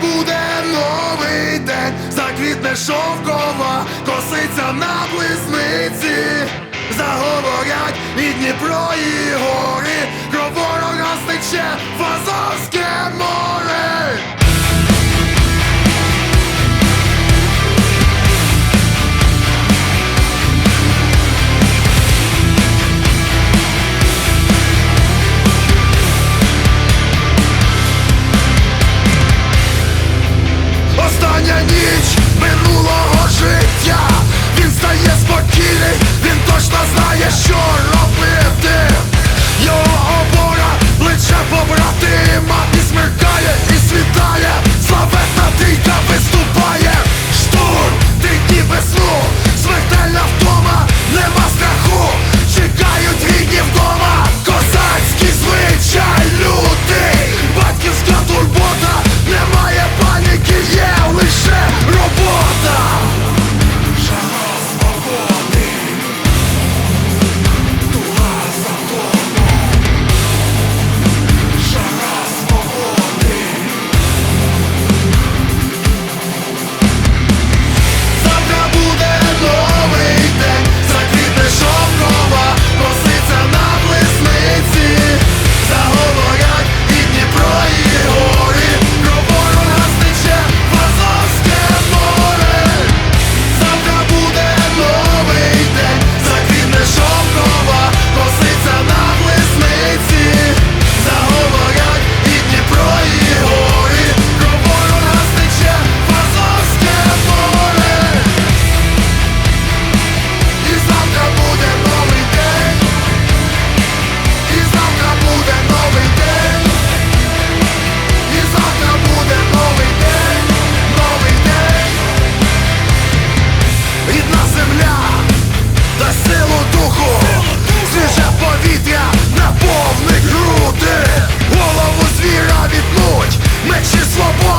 буде новий день, заквітне шовкова, Коситься на близниці, заговорять і Дніпро, і гори, кров ворога стече в Азовське море.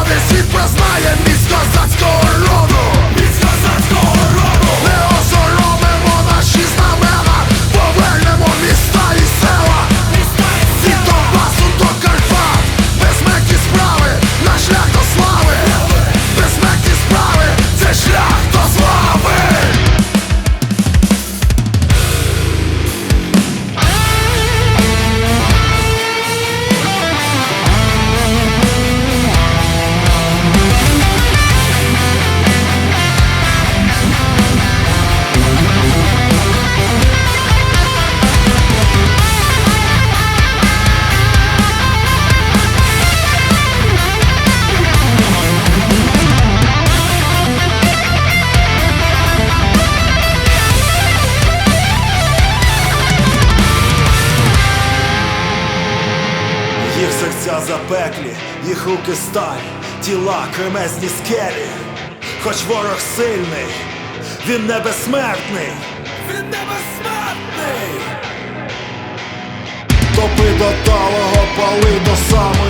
Powiedz mi, praznałem mi z kozacką Серця запеклі, їх руки сталь, тіла кремезні скелі, хоч ворог сильний, він небесмертний, він не безсмертний, топи до талого, пали до самої.